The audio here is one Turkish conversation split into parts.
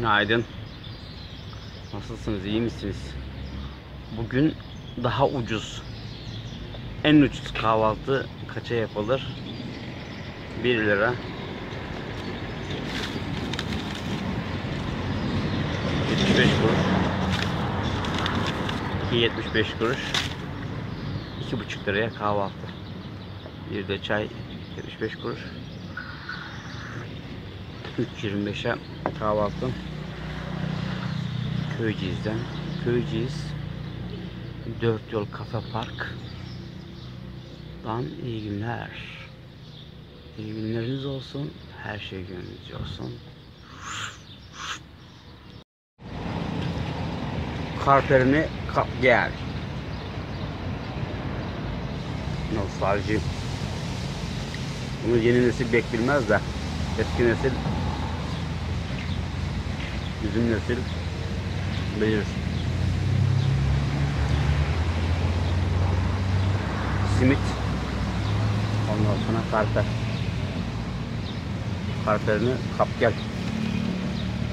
Günaydın. Nasılsınız? iyi misiniz? Bugün daha ucuz. En ucuz kahvaltı kaça yapılır? 1 lira. 75 kuruş. 2.75 kuruş. 2,5 liraya kahvaltı. Bir de çay 75 kuruş. 3.25'e kahvaltı. Köyceğiz'den. Köyceğiz 4 yol kafe park. Dan iyi günler. İyi günleriniz olsun. Her şey gönlünüzce olsun. Karperini kap gel. Nostalji. Bunu yeni nesil pek bilmez de eski nesil bizim nesil bilir. Simit. Ondan sonra karper. Karperini kap gel.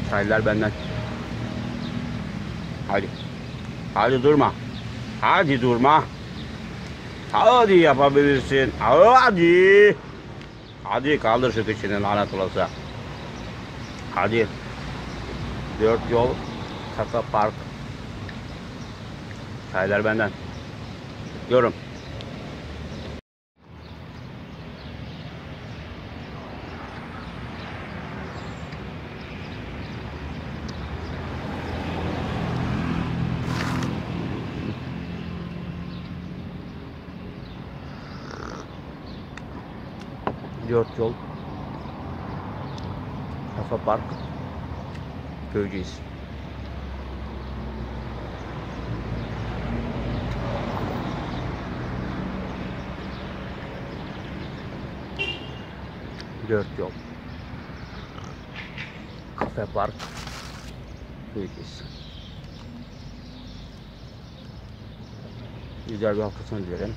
Çaylar benden. Hadi. Hadi durma. Hadi durma. Hadi yapabilirsin. Hadi. Hadi kaldır şu kıçını lanet olası. Hadi. Dört yol Kaka Park. Çaylar benden. Yorum. Dört yol Kafa Park Köyceğiz. Dört yol Kafe Park Köyceğiz. Güzel bir hafta sonu dilerim.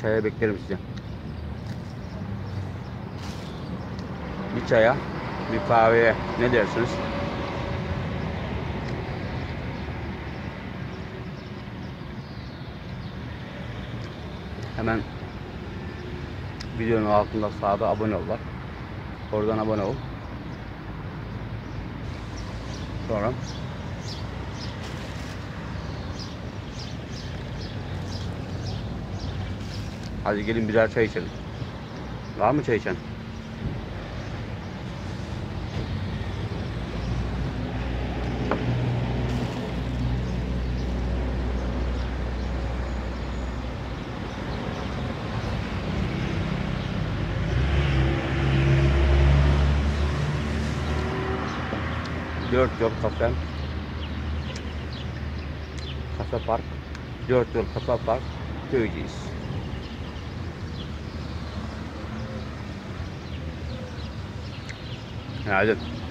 Çaya beklerim sizi. Bir çaya, bir kahveye ne dersiniz? Hemen videonun altında sağda abone ol var. Oradan abone ol. Sonra Hadi gelin birer çay içelim. Var mı çay içen? Dört yol kafe. Kafe park. Dört yol kafe park. Köyceğiz. Günaydın.